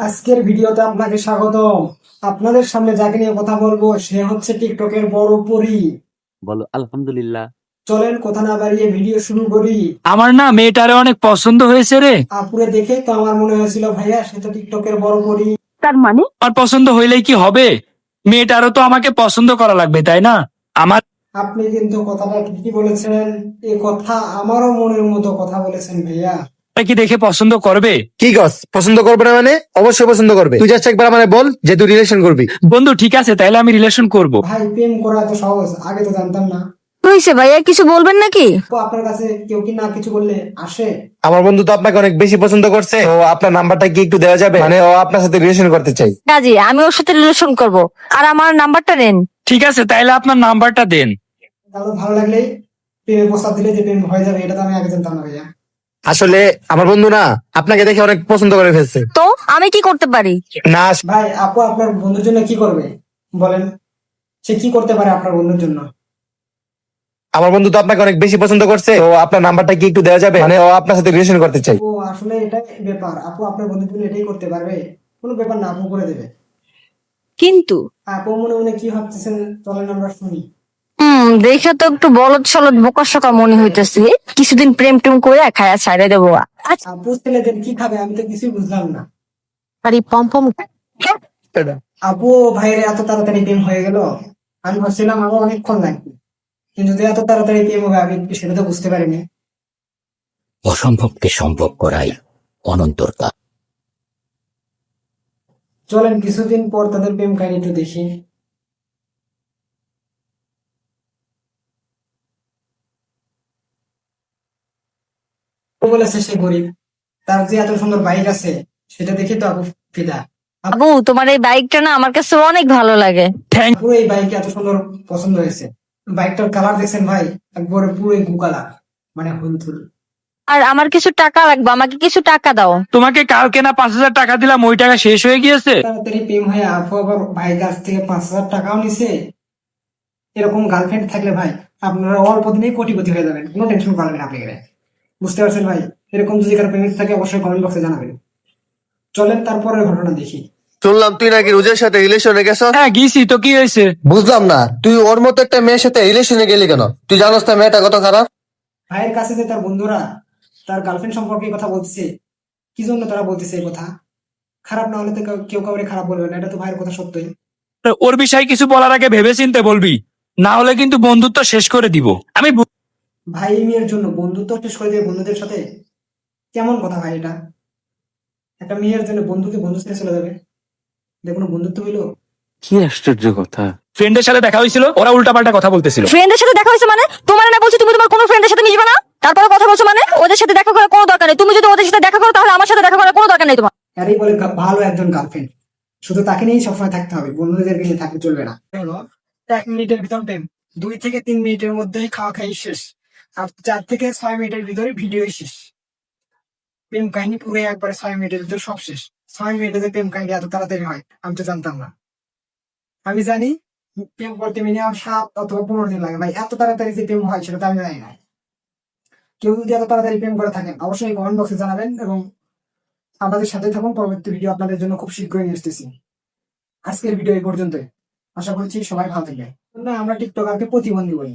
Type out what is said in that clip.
আজকের ভিডিওতে আপনাকে স্বাগতম। আপনাদের সামনে যাকে নিয়ে কথা বলব সে হচ্ছে টিকটকের বড় পরি। বলো আলহামদুলিল্লাহ। চলেন কথা না বাড়িয়ে ভিডিও শুরু করি। আমার না মেয়েটারে অনেক পছন্দ হয়েছে রে। আপুরে দেখে তো আমার মনে হয়েছিল ভাইয়া সে তো টিকটকের বড় পরি। তার মানে? আমার পছন্দ হইলেই কি হবে? মেয়েটারও তো আমাকে পছন্দ করা লাগবে তাই না? আমার আপনি কিন্তু কথাটা ঠিকই বলেছেন। এ কথা আমারও মনের মতো কথা বলেছেন ভাইয়া। কি দেখে পছন্দ করবে? কি গস? পছন্দ করবে না মানে? অবশ্যই পছন্দ করবে। তুই জাস্ট একবার মানে বল যে তুই রিলেশন করবি। বন্ধু ঠিক আছে তাইলে আমি রিলেশন করব। ভাই প্রেম করা এত সহজ আগে তো জানতাম না। হয়েছে ভাইয়া কিছু বলবেন নাকি? তো আপনার কাছে কেউ কি না কিছু বললে আসে? আমার বন্ধু তো আপনাকে অনেক বেশি পছন্দ করছে। ও আপনার নাম্বারটা কি একটু দেওয়া যাবে? মানে ও আপনার সাথে রিলেশন করতে চাই। কাজী আমি ওর সাথে রিলেশন করব। আর আমার নাম্বারটা নেন। ঠিক আছে তাইলে আপনার নাম্বারটা দেন। তাহলে ভালো লাগলেই প্রেমের প্রস্তাব দিলে যে প্রেম হয়ে যাবে এটা তো আমি আগে জানতাম না ভাইয়া। আসলে আমার বন্ধু না আপনাকে দেখে অনেক পছন্দ করে ফেলছে। তো আমি কি করতে পারি? না ভাই আপু আপনার বন্ধুর জন্য কি করবে? বলেন সে কি করতে পারে আপনার বন্ধুর জন্য? আমার বন্ধু তো আপনাকে অনেক বেশি পছন্দ করছে তো আপনার নাম্বারটা কি একটু দেওয়া যাবে? মানে ও আপনার সাথে রিলেশন করতে চাই। ও আসলে এটাই ব্যাপার। আপু আপনার বন্ধুর জন্য এটাই করতে পারবে। কোনো ব্যাপার না আপু করে দেবে। কিন্তু আপু মনে মনে কি ভাবতেছেন? চলেন আমরা শুনি। হুম দেখে তো একটু বলদ সলদ বোকা সকা মনে হইতেছে। কিছুদিন প্রেম টেম করে খায়া ছাড়ে দেবো। আচ্ছা। আপু ছেলেদের কি খাবে? আমি তো কিছুই বুঝলাম না। আরে পম পম। আপু ভাইয়ের এত তাড়াতাড়ি প্রেম হয়ে গেল? আমি ভাবছিলাম আমার অনেকক্ষণ লাগবে। কিন্তু এত তাড়াতাড়ি প্রেম হবে আমি সেটা তো বুঝতে পারিনি। অসম্ভবকে সম্ভব করাই অনন্তর কাজ চলেন কিছুদিন পর তাদের প্রেম কাহিনী একটু দেখি। ও বলেছে সে গরিব। তার যে এত সুন্দর বাইক আছে সেটা দেখে তো আপু ফিদা। আবু তোমার এই বাইকটা না আমার কাছে অনেক ভালো লাগে। থ্যাংক পুরো এই বাইক এত সুন্দর পছন্দ হয়েছে। বাইকটার কালার দেখছেন ভাই একবারে পুরো গু কালার মানে হুলথুল। আর আমার কিছু টাকা লাগবে আমাকে কিছু টাকা দাও। তোমাকে কালকে না পাঁচ হাজার টাকা দিলাম ওই টাকা শেষ হয়ে গিয়েছে? তাড়াতাড়ি প্রেম হয়ে আপু আবার ভাই কাছ থেকে পাঁচ হাজার টাকাও নিছে। এরকম গার্লফ্রেন্ড থাকলে ভাই আপনারা অল্প দিনেই কোটিপতি হয়ে যাবেন কোনো টেনশন করবেন আপনি। বুঝতে পারছেন ভাই? এরকম যদি কারও প্রেমিক থাকে অবশ্যই কমেন্ট বক্সে জানাবেন। চলেন তারপরের ঘটনা দেখি। শুনলাম তুই নাকি রোজের সাথে রিলেশনে গেছ হ্যাঁ গিয়েছি তো কি হয়েছে? বুঝলাম না। তুই ওর মতো একটা মেয়ের সাথে রিলেশনে গেলি কেন? তুই জানোস না মেয়েটা কত খারাপ? ভাইয়ের কাছে যে তার বন্ধুরা তার গার্লফ্রেন্ড সম্পর্কে কথা বলতেছে কি জন্য তারা বলতেছে এই কথা? খারাপ না হলে তো কেউ- কেউ কাউরে খারাপ বলবে না। এটা তো ভাইয়ের কথা সত্যই। ওর বিষয়ে কিছু বলার আগে ভেবে চিনতে বলবি। না হলে কিন্তু বন্ধুত্ব শেষ করে দিব। আমি ভাই মেয়ের জন্য বন্ধুত্ব শেষ করে দেবে বন্ধুদের সাথে? কেমন কথা ভাই এটা? একটা মেয়ের জন্য বন্ধুকে বন্ধু ছেড়ে চলে যাবে। দেখুন বন্ধুত্ব হইল কি আশ্চর্য কথা। ফ্রেন্ডের সাথে দেখা হয়েছিল ওরা উল্টাপাল্টা কথা বলতেছিল। ফ্রেন্ডের সাথে দেখা হয়েছে মানে? তোমার না বলছি তুমি তোমার কোনো ফ্রেন্ডের সাথে মিশবে না? তারপরে কথা বলছো মানে? ওদের সাথে দেখা করার কোনো দরকার নেই। তুমি যদি ওদের সাথে দেখা করো তাহলে আমার সাথে দেখা করার কোনো দরকার নেই তোমার। আরেই বলে ভালো একজন গার্লফ্রেন্ড শুধু তাকে নিয়েই সবসময় থাকতে হবে। বন্ধুদের নিয়ে থাকতে চলবে না। হলো এক মিনিটের ভিতর টাইম দুই থেকে তিন মিনিটের মধ্যেই খাওয়া খাই শেষ। আর চার থেকে ছয় মিনিটের ভিতরে ভিডিও শেষ। প্রেম কাহিনী পুরো একবারে ছয় মিনিটের ভিতরে সব শেষ। ছয় মিনিটে প্রেম কাহিনী এত তাড়াতাড়ি হয়, আমি তো জানতাম না। আমি জানি প্রেম করতে মিনিমাম সাত অথবা পনেরো দিন লাগে। ভাই, এত তাড়াতাড়ি যে প্রেম হয় সেটা তো আমি জানি না। কেউ যদি এত তাড়াতাড়ি প্রেম করে থাকেন, অবশ্যই কমেন্ট বক্সে জানাবেন এবং আমাদের সাথে থাকুন। পরবর্তী ভিডিও আপনাদের জন্য খুব শীঘ্রই নিয়ে আসতেছি। আজকের ভিডিও এই পর্যন্তই। আশা করছি সবাই ভালো থাকবে না, আমরা টিকটকারকে প্রতিবন্ধী বলি।